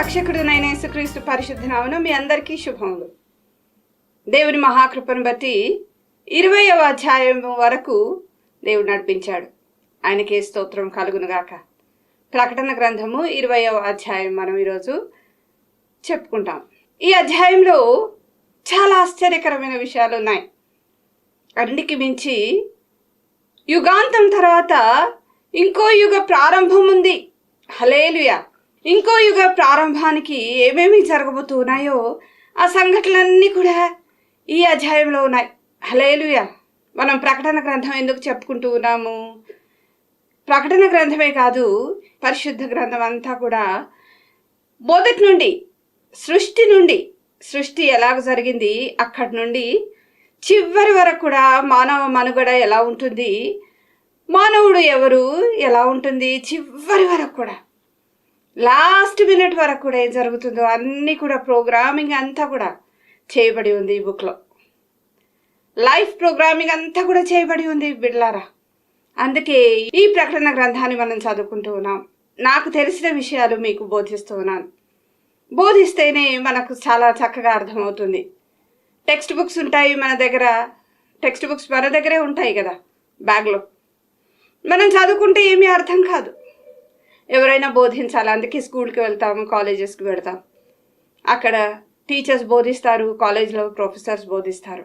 రక్షకుడు రక్షకుడునైన యేసుక్రీస్తు పరిశుద్ధ నామను మీ అందరికీ శుభములు. దేవుని మహాకృపను బట్టి ఇరవయవ అధ్యాయం వరకు దేవుడు నడిపించాడు. ఆయనకే స్తోత్రం కలుగునుగాక. ప్రకటన గ్రంథము ఇరవయవ అధ్యాయం మనం ఈరోజు చెప్పుకుంటాం. ఈ అధ్యాయంలో చాలా ఆశ్చర్యకరమైన విషయాలు ఉన్నాయి. అన్నిటికి మించి యుగాంతం తర్వాత ఇంకో యుగ ప్రారంభం ఉంది హలేలుయ ఇంకో యుగ ప్రారంభానికి ఏమేమి జరగబోతున్నాయో ఆ సంఘటనలన్నీ కూడా ఈ అధ్యాయంలో ఉన్నాయి. హలేలుయ మనం ప్రకటన గ్రంథం ఎందుకు చెప్పుకుంటూ ఉన్నాము? ప్రకటన గ్రంథమే కాదు పరిశుద్ధ గ్రంథం అంతా కూడా మొదటి నుండి సృష్టి నుండి సృష్టి ఎలాగ జరిగింది అక్కడి నుండి చివరి వరకు కూడా మానవ మనుగడ ఎలా ఉంటుంది మానవుడు ఎవరు ఎలా ఉంటుంది చివరి వరకు కూడా. లాస్ట్ మినిట్ వరకు కూడా ఏం జరుగుతుందో అన్నీ కూడా ప్రోగ్రామింగ్ అంతా కూడా చేయబడి ఉంది ఈ బుక్లో. లైఫ్ ప్రోగ్రామింగ్ అంతా కూడా చేయబడి ఉంది బిడ్లారా. అందుకే ఈ ప్రకటన గ్రంథాన్ని మనం చదువుకుంటూ ఉన్నాం. నాకు తెలిసిన విషయాలు మీకు బోధిస్తూ ఉన్నాను. బోధిస్తేనే మనకు చాలా చక్కగా అర్థమవుతుంది. టెక్స్ట్ బుక్స్ ఉంటాయి మన దగ్గర. టెక్స్ట్ బుక్స్ మన దగ్గరే ఉంటాయి కదా బ్యాగ్లో. మనం చదువుకుంటే ఏమీ అర్థం కాదు. ఎవరైనా బోధించాలి? అందుకే స్కూల్కి వెళ్తాము కాలేజెస్కి వెళ్తాం అక్కడ టీచర్స్ బోధిస్తారు కాలేజ్లో ప్రొఫెసర్స్ బోధిస్తారు.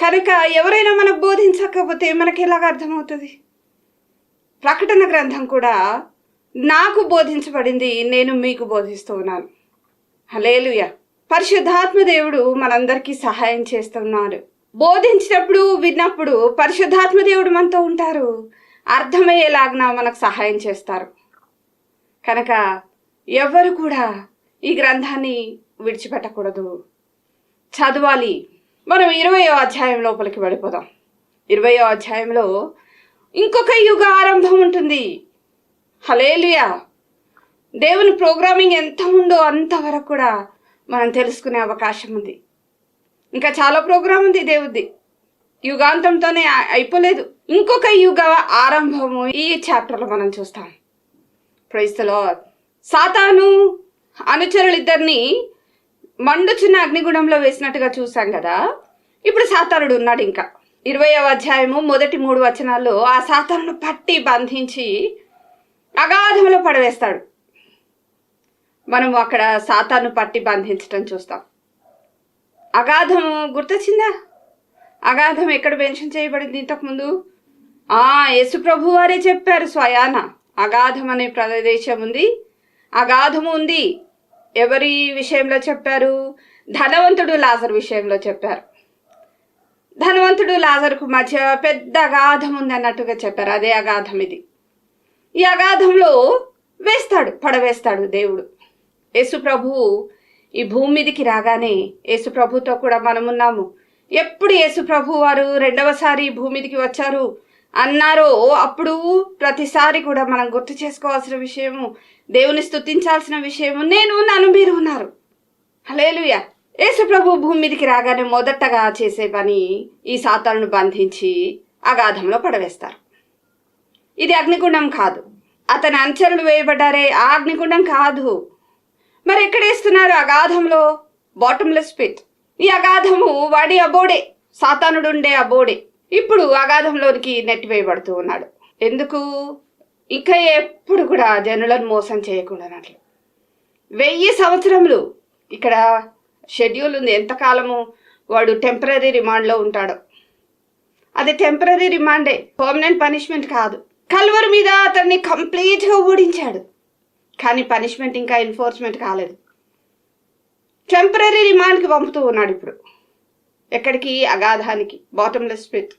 కనుక ఎవరైనా మనకు బోధించకపోతే మనకి ఎలాగ అర్థమవుతుంది? ప్రకటన గ్రంథం కూడా నాకు బోధించబడింది నేను మీకు బోధిస్తూ ఉన్నాను. హలేలుయ పరిశుద్ధాత్మ దేవుడు మనందరికీ సహాయం చేస్తున్నాడు. బోధించినప్పుడు విన్నప్పుడు పరిశుద్ధాత్మ దేవుడు మనతో ఉంటారు. అర్థమయ్యేలాగిన మనకు సహాయం చేస్తారు. కనుక ఎవరు కూడా ఈ గ్రంథాన్ని విడిచిపెట్టకూడదు. చదవాలి. మనం ఇరవయో అధ్యాయం లోపలికి వెళ్ళిపోదాం. ఇరవయో అధ్యాయంలో ఇంకొక యుగ ఆరంభం ఉంటుంది. హలేలియా దేవుని ప్రోగ్రామింగ్ ఎంత ఉందో అంతవరకు కూడా మనం తెలుసుకునే అవకాశం ఉంది. ఇంకా చాలా ప్రోగ్రాం ఉంది దేవుడిది. యుగాంతంతోనే అయిపోలేదు. ఇంకొక యుగ ఆరంభము ఈ చాప్టర్లో మనం చూస్తాం. ప్రైస్తలో సాతాను అనుచరులిద్దరిని మండుచున్న అగ్నిగుణంలో వేసినట్టుగా చూసాం కదా. ఇప్పుడు సాతానుడు ఉన్నాడు ఇంకా. ఇరవయవ అధ్యాయము మొదటి మూడు వచనాల్లో ఆ సాతానును పట్టి బంధించి అగాధంలో పడవేస్తాడు. మనం అక్కడ సాతాను పట్టి బంధించటం చూస్తాం. అగాధం గుర్తొచ్చిందా? అగాధం ఎక్కడ మెన్షన్ చేయబడింది ఇంతకుముందు? ఆ యేసుప్రభు వారే చెప్పారు స్వయాన. అగాధం అనే ప్రదేశం ఉంది. అగాధము ఉంది. ఎవరి విషయంలో చెప్పారు? ధనవంతుడు లాజర్ విషయంలో చెప్పారు. ధనవంతుడు లాజర్కు మధ్య పెద్ద అగాధం ఉంది అన్నట్టుగా చెప్పారు. అదే అగాధం ఇది. ఈ అగాధంలో వేస్తాడు పడవేస్తాడు దేవుడు. యేసుప్రభు ఈ భూమి మీదకి రాగానే యేసుప్రభుతో కూడా మనమున్నాము. ఎప్పుడు యేసు ప్రభు వారు రెండవసారి భూమిదికి వచ్చారు? అన్నారో అప్పుడు ప్రతిసారి కూడా మనం గుర్తు చేసుకోవాల్సిన విషయము దేవుని స్తుతించాల్సిన విషయము నేను నన్ను మీరు ఉన్నారు. హలేలుయ యేసు ప్రభు భూమి మీదకి రాగానే మొదటగా చేసే పని ఈ సాతాలను బంధించి అగాధంలో పడవేస్తారు. ఇది అగ్నిగుండం కాదు. అతని అంచరులు వేయబడ్డారే ఆ అగ్నిగుండం కాదు. మరి ఎక్కడ వేస్తున్నారు? అగాధంలో? Bottomless pit. ఈ అగాధము వాడి అబోడే సాతానుడుండే అబోడే. ఇప్పుడు అగాధంలోనికి నెట్టివేయబడుతూ ఉన్నాడు. ఎందుకు? ఇంకా ఎప్పుడు కూడా జనులను మోసం చేయకుండా వెయ్యి సంవత్సరములు ఇక్కడ షెడ్యూల్ ఉంది. ఎంతకాలము వాడు టెంపరీ రిమాండ్లో ఉంటాడో. అది టెంపరీ రిమాండే పర్మనెంట్ పనిష్మెంట్ కాదు. కల్వర్ మీద అతన్ని కంప్లీట్గా ఓడించాడు. కానీ పనిష్మెంట్ ఇంకా ఎన్ఫోర్స్మెంట్ కాలేదు. టెంపరీ రిమాండ్కి పంపుతూ ఉన్నాడు ఇప్పుడు. ఎక్కడికి? అగాధానికి. బాటంలెస్ పిత్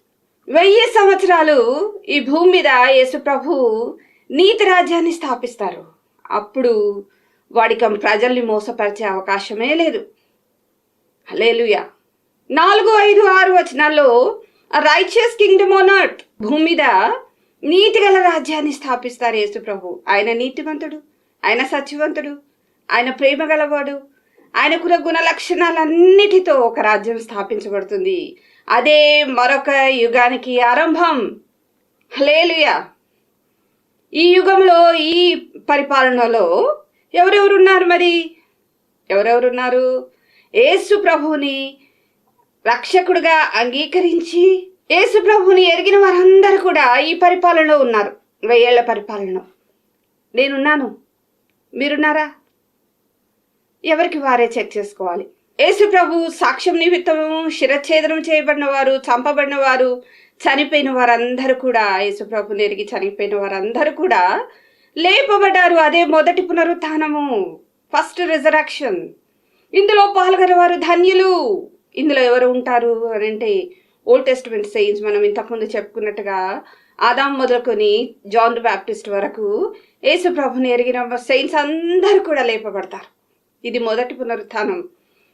వెయ్యి సంవత్సరాలు ఈ భూమి మీద యేసుప్రభు నీతి రాజ్యాన్ని స్థాపిస్తారు. అప్పుడు వాడికం ప్రజల్ని మోసపరిచే అవకాశమే లేదు. హలేలుయా నాలుగు ఐదు ఆరు వచనాల్లో రైచియస్ కింగ్డమ్ ఆన్ అర్త్ భూమి మీద నీతి గల రాజ్యాన్ని స్థాపిస్తారు యేసుప్రభు ఆయన నీతివంతుడు ఆయన సత్యవంతుడు ఆయన ప్రేమ గలవాడు ఆయనకున్న గుణ లక్షణాలన్నిటితో ఒక రాజ్యం స్థాపించబడుతుంది. అదే మరొక యుగానికి ఆరంభం. హలేలుయా ఈ యుగంలో ఈ పరిపాలనలో ఎవరెవరున్నారు మరి? ఎవరెవరున్నారు? యేసు ప్రభువుని రక్షకుడుగా అంగీకరించి యేసు ప్రభువుని ఎరిగిన వారందరూ కూడా ఈ పరిపాలనలో ఉన్నారు. వెయ్యేళ్ళ పరిపాలనలో. నేనున్నాను. మీరున్నారా? ఎవరికి వారే చెక్ చేసుకోవాలి. యేసు ప్రభు సాక్ష్యం నిమిత్తము శిరఛేదనం చేయబడిన వారు చంపబడిన వారు చనిపోయిన వారందరూ కూడా యేసు ప్రభు నెరిగి చనిపోయిన వారందరూ కూడా లేపబడ్డారు. అదే మొదటి పునరుత్నము ఫస్ట్ రిజరాక్షన్. ఇందులో పాల్గొనే వారు ధన్యులు. ఇందులో ఎవరు ఉంటారు అని అంటే ఓల్డ్ టెస్ట్మెంట్ సెయింట్స్ మనం ఇంతకుముందు చెప్పుకున్నట్టుగా ఆదాం మొదలుకొని జాన్ బ్యాప్టిస్ట్ వరకు యేసు ప్రభుని ఎరిగిన సైన్స్ అందరూ కూడా లేపబడతారు. ఇది మొదటి పునరుత్థానం.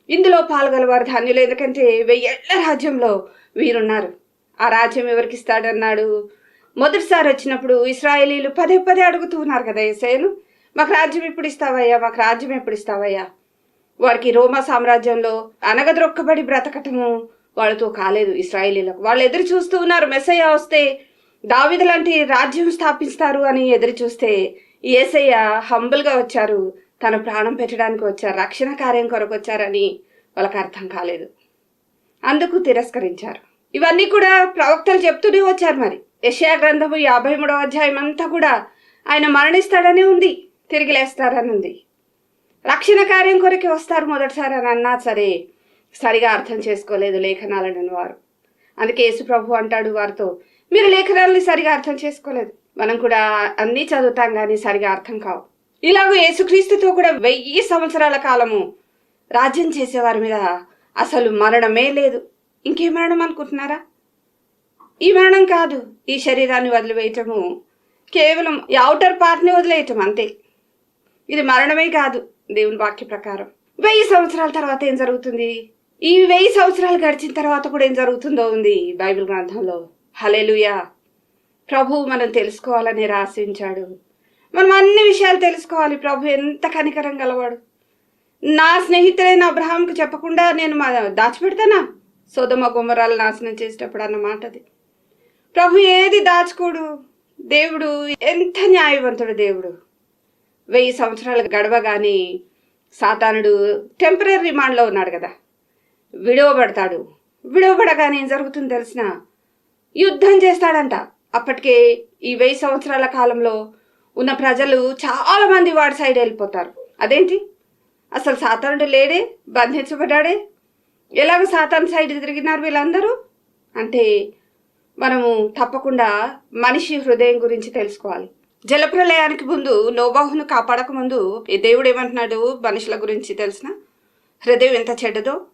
ఇందులో పాల్గొలవారు ధాన్యులు ఎందుకంటే వెయ్యేళ్ళ రాజ్యంలో వీరున్నారు. ఆ రాజ్యం ఎవరికిస్తాడన్నాడు? మొదటిసారి వచ్చినప్పుడు ఇస్రాయేలీలు పదే పదే అడుగుతూ ఉన్నారు కదా ఏసయ్యను. మాకు రాజ్యం ఎప్పుడు ఇస్తావయ్యా మాకు రాజ్యం ఎప్పుడు ఇస్తావయ్యా వారికి రోమా సామ్రాజ్యంలో అనగద్రొక్కబడి బ్రతకటము వాళ్ళతో కాలేదు ఇస్రాయేలీలకు. వాళ్ళు ఎదురు చూస్తూ ఉన్నారు మెస్సయ్య వస్తే దావిద లాంటి రాజ్యం స్థాపిస్తారు అని ఎదురు చూస్తే ఏసయ్య హంబుల్గా వచ్చారు. తన ప్రాణం పెట్టడానికి వచ్చారు రక్షణ కార్యం కొరకు వచ్చారని వాళ్ళకి అర్థం కాలేదు. అందుకు తిరస్కరించారు. ఇవన్నీ కూడా ప్రవక్తలు చెప్తూనే వచ్చారు మరి. యషయా గ్రంథము యాభై మూడవ అధ్యాయం అంతా కూడా ఆయన మరణిస్తాడని ఉంది తిరిగి లేస్తారని ఉంది. రక్షణ కార్యం కొరకే వస్తారు మొదటిసారి అని అన్నా సరే సరిగా అర్థం చేసుకోలేదు లేఖనాలను వారు. అందుకే యేసుప్రభు అంటాడు వారితో మీరు లేఖనాలని సరిగా అర్థం చేసుకోలేదు. మనం కూడా అన్నీ చదువుతాం కానీ సరిగా అర్థం కావు. ఇలాగూ యేసుక్రీస్తుతో కూడా వెయ్యి సంవత్సరాల కాలము రాజ్యం చేసేవారి మీద అసలు మరణమే లేదు. ఇంకే మరణం అనుకుంటున్నారా? ఈ మరణం కాదు ఈ శరీరాన్ని వదిలివేయటము. కేవలం అవుటర్ పార్ట్ని వదిలేయటం అంతే. ఇది మరణమే కాదు దేవుని వాక్య ప్రకారం. వెయ్యి సంవత్సరాల తర్వాత ఏం జరుగుతుంది? ఈ వెయ్యి సంవత్సరాలు గడిచిన తర్వాత కూడా ఏం జరుగుతుందో ఉంది బైబిల్ గ్రంథంలో. హలేలుయా ప్రభు మనం తెలుసుకోవాలని రాసించాడు మనం అన్ని విషయాలు తెలుసుకోవాలి ప్రభు. ఎంత కనికరం గలవాడు. నా స్నేహితులైన అబ్రహాంకు చెప్పకుండా నేను మా దాచిపెడతానా? సోదమ గుమ్మరాలు నాశనం చేసేటప్పుడు అన్నమాట అది ప్రభు ఏది దాచుకోడు? దేవుడు ఎంత న్యాయవంతుడు దేవుడు. వెయ్యి సంవత్సరాలు గడవగానే సాతానుడు టెంపరీ రిమాండ్లో ఉన్నాడు కదా. విడవబడతాడు. విడవబడగానే ఏం జరుగుతుందో తెలిసిన? యుద్ధం చేస్తాడంట. అప్పటికే ఈ వెయ్యి సంవత్సరాల కాలంలో ఉన్న ప్రజలు చాలా మంది వాడి సైడ్ వెళ్ళిపోతారు. అదేంటి? అసలు సాతానుడు లేడే బంధించబడ్డాడే? ఎలాగ సాతాన్ సైడ్ తిరిగినారు వీళ్ళందరూ? అంటే మనము తప్పకుండా మనిషి హృదయం గురించి తెలుసుకోవాలి. జలప్రలయానికి ముందు నోబాహును కాపాడక ముందు దేవుడు ఏమంటున్నాడు? మనుషుల గురించి తెలిసిన? హృదయం ఎంత చెడ్డదో?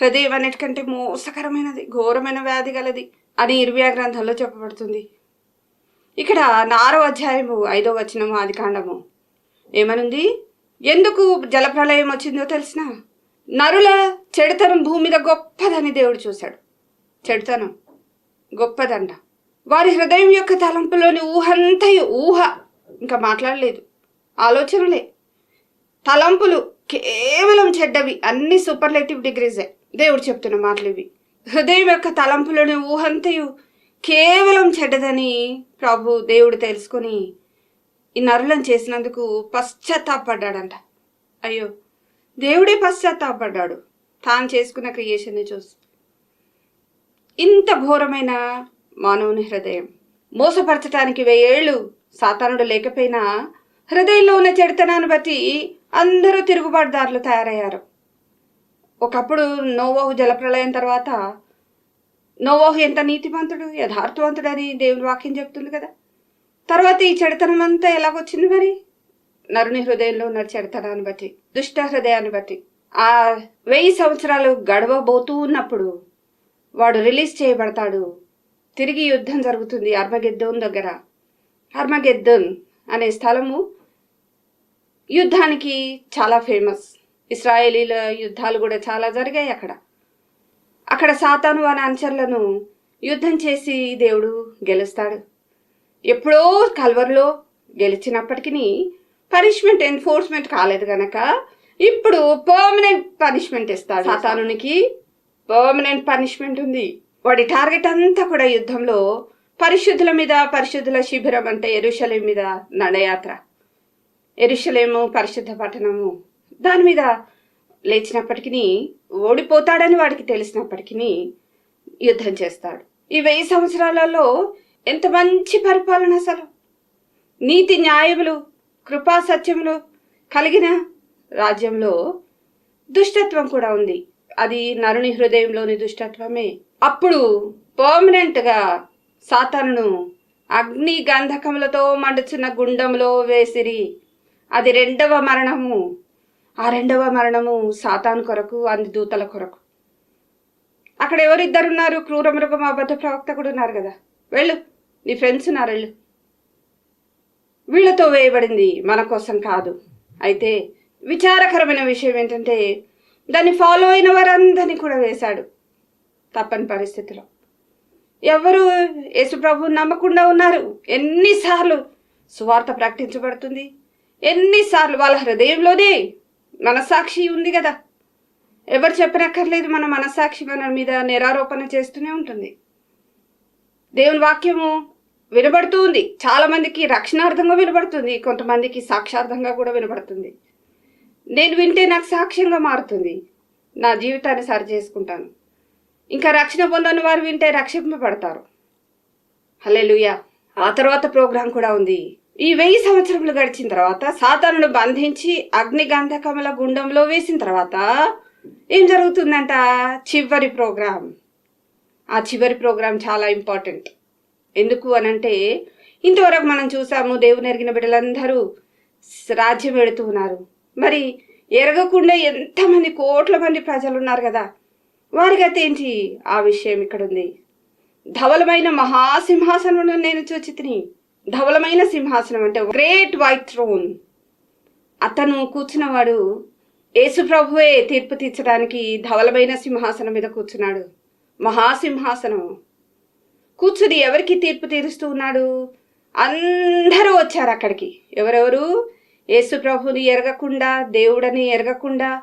హృదయం అన్నిటికంటే మోసకరమైనది ఘోరమైన వ్యాధి గలది అని ఇర్మియా గ్రంథంలో చెప్పబడుతుంది. ఇక్కడ నారో అధ్యాయము ఐదో వచనము ఆది కాండము. ఏమనుంది? ఎందుకు జలప్రలయం వచ్చిందో తెలిసిన? నరుల చెడుతనం భూమి మీద గొప్పదని దేవుడు చూశాడు. చెడుతనం గొప్పదండ వారి హృదయం యొక్క తలంపులోని ఊహంతయు ఊహ. ఇంకా మాట్లాడలేదు. ఆలోచనలే. తలంపులు కేవలం చెడ్డవి అన్ని సూపర్లేటివ్ డిగ్రీసే. దేవుడు చెప్తున్న మాటలు ఇవి హృదయం యొక్క తలంపులోని ఊహంతయు కేవలం చెడ్డదని ప్రభు దేవుడు తెలుసుకొని ఈ నరులను చేసినందుకు పశ్చాత్తాపడ్డాడంట. అయ్యో దేవుడే పశ్చాత్తాపడ్డాడు. తాను చేసుకున్న క్రియేషన్ని చూసి. ఇంత ఘోరమైన మానవుని హృదయం. మోసపరచటానికి వెయ్యేళ్ళు సాతానుడు లేకపోయినా హృదయంలో ఉన్న చెడుతనాన్ని బట్టి అందరూ తిరుగుబాటుదారులు తయారయ్యారు. ఒకప్పుడు నోవాహు జలప్రలయం తర్వాత నోవాహు ఎంత నీతిమంతుడు యథార్థవంతుడని దేవుని వాక్యం చెప్తుంది కదా. తర్వాత ఈ చెడుతనం అంతా ఎలాగొచ్చింది మరి? నరుని హృదయంలో ఉన్న చెడుతనాన్ని బట్టి దుష్ట హృదయాన్ని బట్టి. ఆ వెయ్యి సంవత్సరాలు గడవబోతూ ఉన్నప్పుడు వాడు రిలీజ్ చేయబడతాడు. తిరిగి యుద్ధం జరుగుతుంది అర్మగెద్దోన్ దగ్గర. అర్మగెద్దోన్ అనే స్థలము యుద్ధానికి చాలా ఫేమస్. ఇస్రాయేలీల యుద్ధాలు కూడా చాలా జరిగాయి అక్కడ. అక్కడ సాతాను అనే అనుచరులను యుద్ధం చేసి దేవుడు గెలుస్తాడు. ఎప్పుడో కల్వర్లో గెలిచినప్పటికీ పనిష్మెంట్ ఎన్ఫోర్స్మెంట్ కాలేదు గనక ఇప్పుడు పర్మనెంట్ పనిష్మెంట్ ఇస్తాడు. సాతానునికి పర్మనెంట్ పనిష్మెంట్ ఉంది. వాడి టార్గెట్ అంతా కూడా యుద్ధంలో పరిశుద్ధుల మీద పరిశుద్ధుల శిబిరం అంటే ఎరుషలేం మీద నడయాత్ర. ఎరుషలేము పరిశుద్ధ పట్టణము. దాని మీద లేచినప్పటికీ ఓడిపోతాడని వాడికి తెలిసినప్పటికీ యుద్ధం చేస్తాడు. ఈ వెయ్యి సంవత్సరాలలో ఎంత మంచి పరిపాలన అసలు? నీతి న్యాయములు కృపా సత్యములు కలిగిన రాజ్యంలో దుష్టత్వం కూడా ఉంది. అది నరుని హృదయంలోని దుష్టత్వమే. అప్పుడు పర్మనెంట్గా సాతానును అగ్ని గంధకములతో మండుచున్న గుండంలో వేసిరి. అది రెండవ మరణము. ఆ రెండవ మరణము సాతాను కొరకు అంది దూతల కొరకు. అక్కడ ఎవరిద్దరున్నారు? క్రూర మృగం అబద్ధ ప్రవక్త కూడా ఉన్నారు కదా. వెళ్ళు నీ ఫ్రెండ్స్ ఉన్నారు వెళ్ళు. వీళ్ళతో వేయబడింది మన కోసం కాదు. అయితే విచారకరమైన విషయం ఏంటంటే దాన్ని ఫాలో అయిన వారందరినీ కూడా వేశాడు తప్పని పరిస్థితిలో. ఎవరు? యేసుప్రభు నమ్మకుండా ఉన్నారు. ఎన్నిసార్లు సువార్త ప్రకటించబడుతుంది? ఎన్నిసార్లు? వాళ్ళ హృదయంలోనే మనసాక్షి ఉంది కదా. ఎవరు చెప్పనక్కర్లేదు మన మనసాక్షి మన మీద నిరారోపణ చేస్తూనే ఉంటుంది. దేవుని వాక్యము వినబడుతూ ఉంది. చాలామందికి రక్షణార్థంగా వినబడుతుంది. కొంతమందికి సాక్షార్థంగా కూడా వినబడుతుంది. నేను వింటే నాకు సాక్ష్యంగా మారుతుంది. నా జీవితాన్ని సరి చేసుకుంటాను. ఇంకా రక్షణ పొందని వారు వింటే రక్షింపబడతారు. హల్లెలూయా. ఆ తర్వాత ప్రోగ్రాం కూడా ఉంది. ఈ వెయ్యి సంవత్సరములు గడిచిన తర్వాత సాతానుడు బంధించి అగ్నిగంధకముల గుండంలో వేసిన తర్వాత ఏం జరుగుతుందంట? చివరి ప్రోగ్రాం. ఆ చివరి ప్రోగ్రాం చాలా ఇంపార్టెంట్. ఎందుకు అనంటే ఇంతవరకు మనం చూసాము దేవుని ఎరిగిన బిడ్డలందరూ రాజ్యం వెడుతూ ఉన్నారు. మరి ఎరగకుండా ఎంతమంది కోట్ల మంది ప్రజలు ఉన్నారు కదా? వారికైతే ఏంటి ఆ విషయం ఇక్కడ ఉంది ధవలమైన మహాసింహాసనం నేను చూచితిని ధవలమైన సింహాసనం అంటే గ్రేట్ వైట్ థ్రోన్ అతను కూర్చున్నవాడు యేసుప్రభువే తీర్పు తీర్చడానికి ధవలమైన సింహాసనం మీద కూర్చున్నాడు. మహాసింహాసనం. కూర్చుని ఎవరికి తీర్పు తీరుస్తూ ఉన్నాడు? అందరూ వచ్చారు అక్కడికి. ఎవరెవరు? యేసు ప్రభుని ఎరగకుండా దేవుడని ఎరగకుండా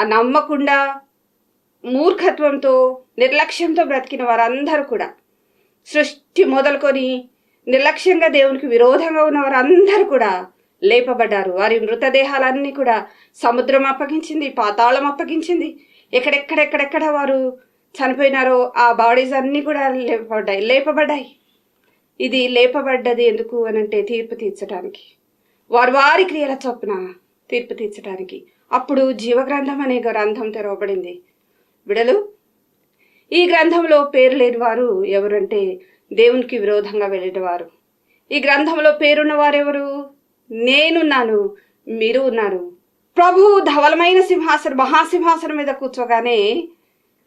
ఆ నమ్మకుండా మూర్ఖత్వంతో నిర్లక్ష్యంతో బ్రతికిన వారందరూ కూడా సృష్టి మొదలుకొని నిర్లక్ష్యంగా దేవునికి విరోధంగా ఉన్న వారందరూ కూడా లేపబడ్డారు. వారి మృతదేహాలన్నీ కూడా సముద్రం అప్పగించింది పాతాళం అప్పగించింది. ఎక్కడెక్కడెక్కడెక్కడ వారు చనిపోయినారో ఆ బాడీస్ అన్నీ కూడా లేపబడ్డాయి లేపబడ్డాయి. ఇది లేపబడ్డది ఎందుకు అనంటే తీర్పు తీర్చడానికి. వారి వారి క్రియల చొప్పున తీర్పు తీర్చడానికి. అప్పుడు జీవగ్రంథం అనే గ్రంథం తెరవబడింది. విడలు ఈ గ్రంథంలో పేరు లేని వారు ఎవరంటే దేవునికి విరోధంగా వెళ్ళేటవారు ఈ గ్రంథంలో పేరున్న వారెవరు? నేనున్నాను మీరు ఉన్నారు. ప్రభు ధవలమైన సింహాసనం మహాసింహాసనం మీద కూర్చోగానే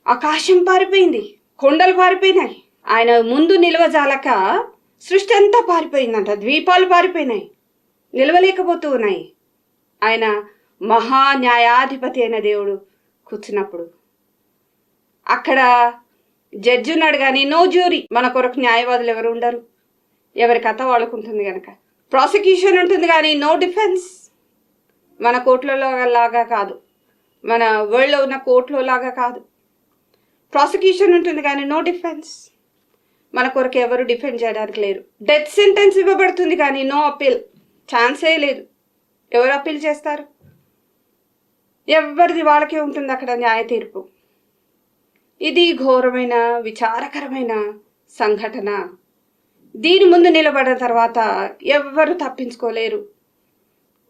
ఆకాశం పారిపోయింది కొండలు పారిపోయినాయి. ఆయన ముందు నిలవజాలక సృష్టి అంతా పారిపోయిందంట ద్వీపాలు పారిపోయినాయి నిలవలేకపోతూ ఉన్నాయి. ఆయన మహా న్యాయాధిపతి అయిన దేవుడు కూర్చున్నప్పుడు అక్కడ జడ్జి ఉన్నాడు కానీ నో జ్యూరీ. మన కొరకు న్యాయవాదులు ఎవరు ఉండరు. ఎవరి కథ వాళ్ళకు ఉంటుంది కనుక ప్రాసిక్యూషన్ ఉంటుంది కానీ నో డిఫెన్స్. మన కోర్టులలో లాగా కాదు. మన వరల్డ్లో ఉన్న కోర్టులో లాగా కాదు. ప్రాసిక్యూషన్ ఉంటుంది కానీ నో డిఫెన్స్. మన కొరకు ఎవరు డిఫెండ్ చేయడానికి లేరు. డెత్ సెంటెన్స్ ఇవ్వబడుతుంది కానీ నో అప్పీల్ ఛాన్సే లేదు. ఎవరు అప్పీల్ చేస్తారు? ఎవరిది వాళ్ళకే ఉంటుంది అక్కడ న్యాయ తీర్పు ఇది ఘోరమైన విచారకరమైన సంఘటన. దీని ముందు నిలబడిన తర్వాత ఎవ్వరు తప్పించుకోలేరు.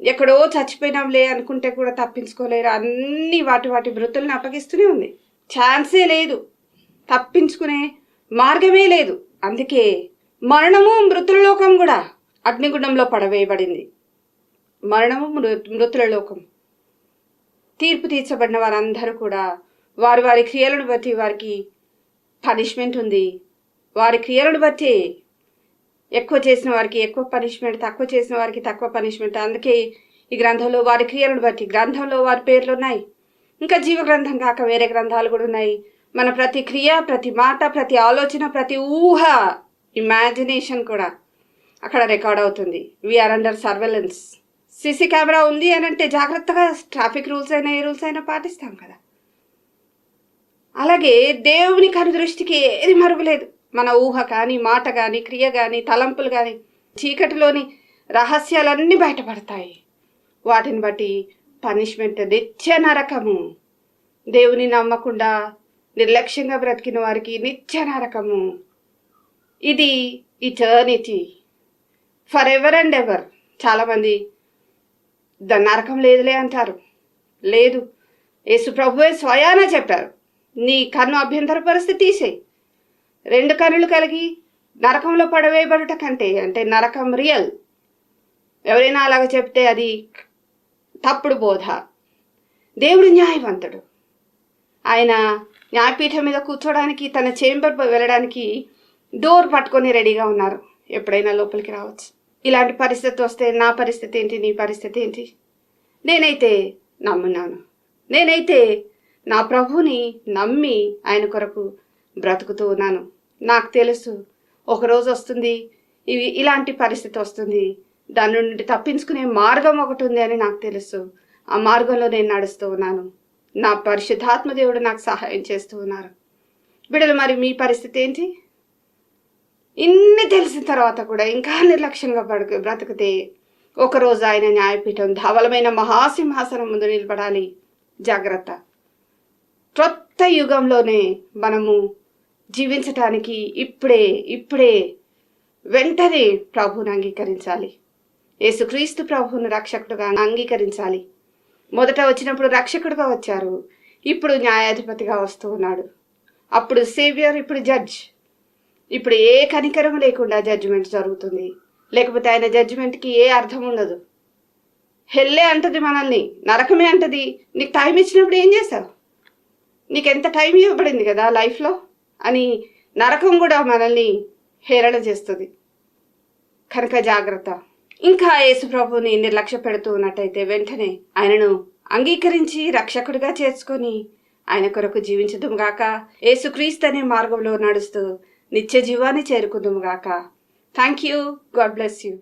ఎక్కడో చచ్చిపోయినాంలే అనుకుంటే కూడా తప్పించుకోలేరు. అన్ని వాటి వాటి మృతులను అప్పగిస్తూనే ఉంది. ఛాన్సే లేదు. తప్పించుకునే మార్గమే లేదు. అందుకే మరణము మృతుల లోకం కూడా అగ్నిగుండంలో పడవేయబడింది. మరణము మృ- మృతుల లోకం. తీర్పు తీర్చబడిన వారందరూ కూడా వారి వారి క్రియలను బట్టి వారికి పనిష్మెంట్ ఉంది. వారి క్రియలను బట్టి ఎక్కువ చేసిన వారికి ఎక్కువ పనిష్మెంట్ తక్కువ చేసిన వారికి తక్కువ పనిష్మెంట్ అందుకే ఈ గ్రంథంలో వారి క్రియలను బట్టి గ్రంథంలో వారి పేర్లు ఉన్నాయి. ఇంకా జీవ గ్రంథం కాక వేరే గ్రంథాలు కూడా ఉన్నాయి. మన ప్రతి క్రియ ప్రతి మాట ప్రతి ఆలోచన ప్రతి ఊహ ఇమాజినేషన్ కూడా అక్కడ రికార్డ్ అవుతుంది. We are under surveillance CC camera ఉంది అని అంటే జాగ్రత్తగా ట్రాఫిక్ రూల్స్ అయినా ఏ రూల్స్ అయినా పాటిస్తాం కదా. అలాగే దేవుని కనుదృష్టికి ఏది మరుగులేదు మన ఊహ కానీ మాట కానీ క్రియ కానీ తలంపులు కానీ చీకటిలోని రహస్యాలన్నీ బయటపడతాయి. వాటిని బట్టి పనిష్మెంట్ నిత్య నరకము. దేవుని నమ్మకుండా నిర్లక్ష్యంగా బ్రతికిన వారికి నిత్య నరకము. ఇది eternity for ever and ever చాలామంది ద నరకం లేదులే అంటారు. లేదు. యేసు ప్రభువే స్వయాన చెప్పారు. నీ కన్ను అభ్యంతర పరిస్థితి తీసేయి. రెండు కన్నులు కలిగి నరకంలో పడవేయబడుట కంటే అంటే నరకం రియల్ ఎవరైనా అలాగ చెప్తే అది తప్పుడు బోధ. దేవుడు న్యాయవంతుడు. ఆయన న్యాయపీఠం మీద కూర్చోడానికి తన చేంబర్ వెళ్ళడానికి డోర్ పట్టుకొని రెడీగా ఉన్నారు. ఎప్పుడైనా లోపలికి రావచ్చు. ఇలాంటి పరిస్థితి వస్తే నా పరిస్థితి ఏంటి నీ పరిస్థితి ఏంటి? నేనైతే నమ్మున్నాను. నేనైతే నా ప్రభుని నమ్మి ఆయన కొరకు బ్రతుకుతూ ఉన్నాను. నాకు తెలుసు ఒకరోజు వస్తుంది ఇవి ఇలాంటి పరిస్థితి వస్తుంది. దాని నుండి తప్పించుకునే మార్గం ఒకటి ఉంది అని నాకు తెలుసు. ఆ మార్గంలో నేను నడుస్తూ ఉన్నాను. నా పరిశుద్ధాత్మ దేవుడు నాకు సహాయం చేస్తూ ఉన్నారు. బిడ్డలు మరి మీ పరిస్థితి ఏంటి? ఇన్ని తెలిసిన తర్వాత కూడా ఇంకా నిర్లక్ష్యంగా పడుకు బ్రతికితే ఒకరోజు ఆయన న్యాయపీఠం ధవలమైన మహాసింహాసనం ముందు నిలబడాలి. జాగ్రత్త. క్రొత్త యుగంలోనే మనము జీవించటానికి ఇప్పుడే ఇప్పుడే వెంటనే ప్రభువును అంగీకరించాలి. యేసుక్రీస్తు ప్రభువును రక్షకుడుగా అంగీకరించాలి. మొదట వచ్చినప్పుడు రక్షకుడుగా వచ్చారు. ఇప్పుడు న్యాయాధిపతిగా వస్తూ ఉన్నాడు. అప్పుడు సేవియర్ ఇప్పుడు జడ్జ్. ఇప్పుడు ఏ కనికరం లేకుండా జడ్జిమెంట్ జరుగుతుంది. లేకపోతే ఆయన జడ్జిమెంట్కి ఏ అర్థం ఉండదు. హెల్లే అంటది మనల్ని నరకమే అంటది. నీకు టైం ఇచ్చినప్పుడు ఏం చేసావు నీకు ఎంత టైం ఇవ్వబడింది కదా లైఫ్లో? అని నరకం కూడా మనల్ని హేళన చేస్తుంది. కనుక జాగ్రత్త. ఇంకా యేసుప్రభుని నిర్లక్ష్య పెడుతూ ఉన్నట్టయితే వెంటనే ఆయనను అంగీకరించి రక్షకుడిగా చేర్చుకొని ఆయన కొరకు జీవించదుముగాక యేసుక్రీస్తు అనే మార్గంలో నడుస్తూ నిత్య జీవాన్ని చేరుకుందుముగాక thank you God bless you